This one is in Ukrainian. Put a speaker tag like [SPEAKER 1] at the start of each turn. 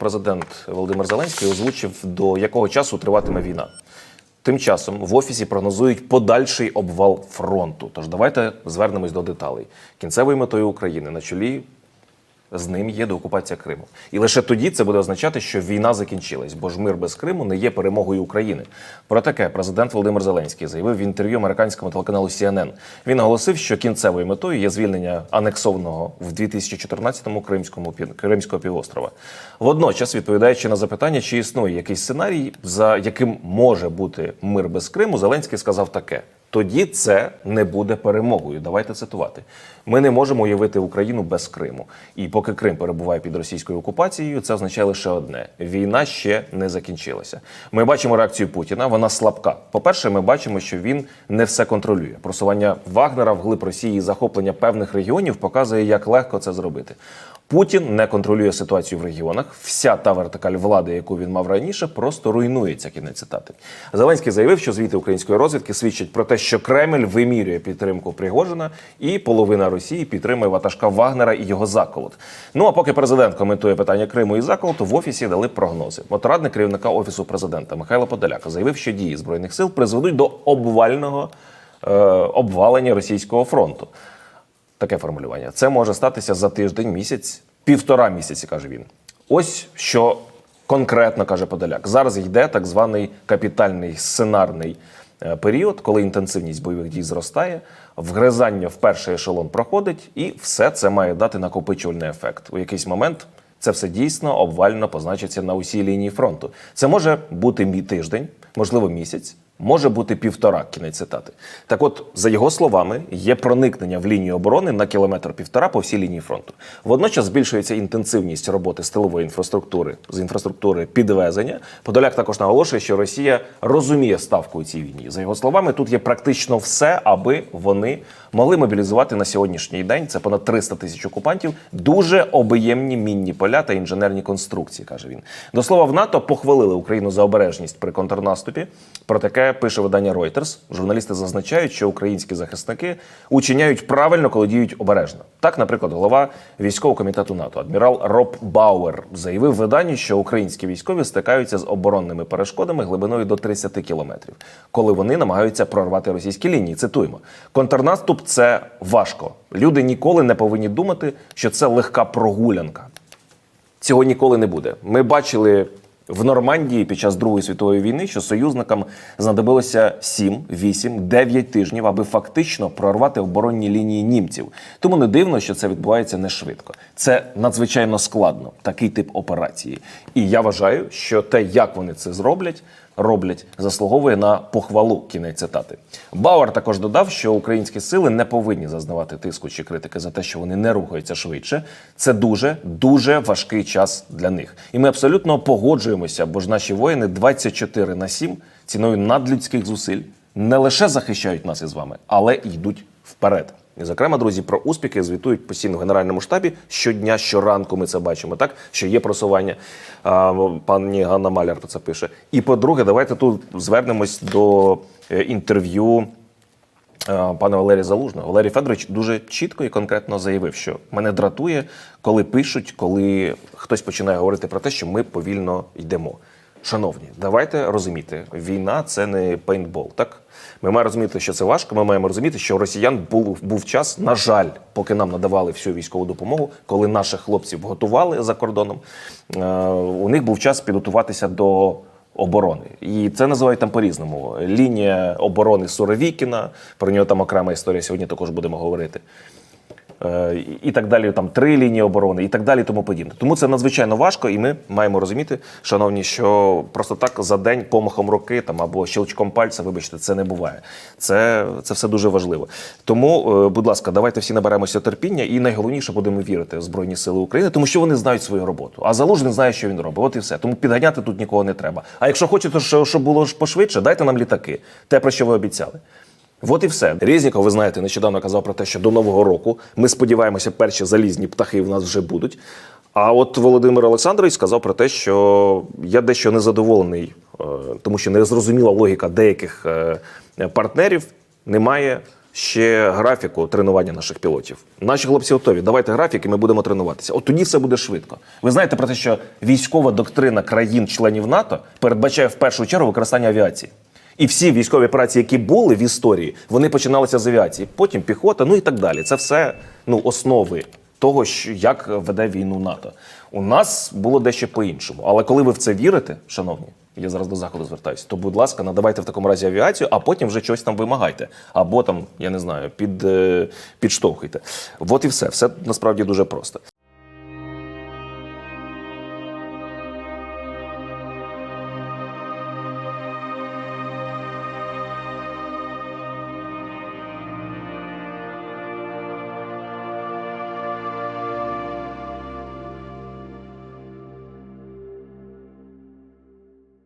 [SPEAKER 1] Президент Володимир Зеленський озвучив, до якого часу триватиме війна. Тим часом в офісі прогнозують подальший обвал фронту. Тож давайте звернемось до деталей. Кінцевою метою України на чолі з ним є деокупація Криму. І лише тоді це буде означати, що війна закінчилась, бо ж мир без Криму не є перемогою України. Про таке президент Володимир Зеленський заявив в інтерв'ю американському телеканалу CNN. Він оголосив, що кінцевою метою є звільнення анексованого в 2014-му Кримському Кримського півострова. Водночас, відповідаючи на запитання, чи існує якийсь сценарій, за яким може бути мир без Криму, Зеленський сказав таке. Тоді це не буде перемогою. Давайте цитувати. Ми не можемо уявити Україну без Криму. І поки Крим перебуває під російською окупацією, це означає лише одне: війна ще не закінчилася. Ми бачимо реакцію Путіна. Вона слабка. По-перше, ми бачимо, що він не все контролює. Просування Вагнера вглиб Росії і захоплення певних регіонів показує, як легко це зробити. Путін не контролює ситуацію в регіонах. Вся та вертикаль влади, яку він мав раніше, просто руйнується. Кінець цитати. Зеленський заявив, що звіти української розвідки свідчать про те, що Кремль вимірює підтримку Пригожина, і половина Росії підтримує ватажка Вагнера і його заколот. Ну а поки президент коментує питання Криму і заколоту, в офісі дали прогнози. От радник керівника офісу президента Михайло Подоляка заявив, що дії збройних сил призведуть до обвального е, обвалення російського фронту. Таке формулювання. Це може статися за тиждень, місяць, півтора місяці, каже він. Ось що конкретно каже Подоляк. Зараз йде так званий капітальний сценарний е, період, коли інтенсивність бойових дій зростає, вгризання в перший ешелон проходить, і все це має дати накопичувальний ефект. У якийсь момент це все дійсно обвально позначиться на усій лінії фронту. Це може бути мій тиждень, можливо, місяць. Може бути півтора кінець цитати. Так, от, за його словами, є проникнення в лінію оборони на кілометр півтора по всій лінії фронту. Водночас збільшується інтенсивність роботи з тилової інфраструктури з інфраструктури підвезення. Подоляк також наголошує, що Росія розуміє ставку у цій війні. За його словами, тут є практично все, аби вони могли мобілізувати на сьогоднішній день. Це понад 300 тисяч окупантів. Дуже об'ємні мінні поля та інженерні конструкції, каже він. До слова, в НАТО похвалили Україну за обережність при контрнаступі. Про таке пише видання Reuters. Журналісти зазначають, що українські захисники учиняють правильно, коли діють обережно. Так, наприклад, голова військового комітету НАТО, адмірал Роб Бауер, заявив виданню, що українські військові стикаються з оборонними перешкодами глибиною до 30 кілометрів, коли вони намагаються прорвати російські лінії. Цитуємо: контрнаступ це важко. Люди ніколи не повинні думати, що це легка прогулянка. Цього ніколи не буде. Ми бачили в Нормандії під час Другої світової війни, що союзникам знадобилося 7, 8, 9 тижнів, аби фактично прорвати оборонні лінії німців. Тому не дивно, що це відбувається не швидко. Це надзвичайно складно, такий тип операції. І я вважаю, що те, як вони це зроблять, роблять, заслуговує на похвалу. Кінець цитати. Бауер також додав, що українські сили не повинні зазнавати тиску чи критики за те, що вони не рухаються швидше. Це дуже дуже важкий час для них. І ми абсолютно погоджуємося, бо ж наші воїни 24 на 7 ціною надлюдських зусиль не лише захищають нас із вами, але йдуть вперед. Зокрема, друзі, про успіхи звітують постійно в генеральному штабі щодня, щоранку ми це бачимо, так що є просування. Пані Ганна Маляр про це пише. І по-друге, давайте тут звернемось до е, інтерв'ю е, пана Валерія Залужного. Валерій Федорович дуже чітко і конкретно заявив, що мене дратує, коли пишуть, коли хтось починає говорити про те, що ми повільно йдемо. Шановні, давайте розуміти, війна це не пейнтбол, так? Ми маємо розуміти, що це важко. Ми маємо розуміти, що у росіян був, був час, на жаль, поки нам надавали всю військову допомогу, коли наших хлопців готували за кордоном. е, у них був час підготуватися до оборони. І це називають там по-різному. Лінія оборони Суровікіна, про нього там окрема історія. Сьогодні також будемо говорити. Е, і- так далі, там три лінії оборони, і так далі, тому подібне. Тому це надзвичайно важко, і ми маємо розуміти, шановні, що просто так за день помахом руки там або щелчком пальця, вибачте, це не буває. Це, це все дуже важливо. Тому, е, будь ласка, давайте всі наберемося терпіння, і найголовніше будемо вірити в Збройні Сили України, тому що вони знають свою роботу. А залужний знає, що він робить. От і все. Тому підганяти тут нікого не треба. А якщо хочете, що- щоб було пошвидше, дайте нам літаки. Те, про що ви обіцяли. От і все. Резніков, ви знаєте, нещодавно казав про те, що до Нового року ми сподіваємося, перші залізні птахи в нас вже будуть. А от Володимир Олександрович сказав про те, що я дещо незадоволений, е, тому що незрозуміла логіка деяких е, партнерів. Немає ще графіку тренування наших пілотів. Наші хлопці готові. Давайте графік, і ми будемо тренуватися. От тоді все буде швидко. Ви знаєте про те, що військова доктрина країн-членів НАТО передбачає в першу чергу використання авіації. І всі військові операції, які були в історії, вони починалися з авіації, потім піхота, ну і так далі. Це все ну, основи того, що як веде війну НАТО. У нас було дещо по-іншому. Але коли ви в це вірите, шановні, я зараз до заходу звертаюся, то будь ласка, надавайте в такому разі авіацію, а потім вже щось там вимагайте. Або там, я не знаю, під, е, підштовхуйте. От і все. Все насправді дуже просто.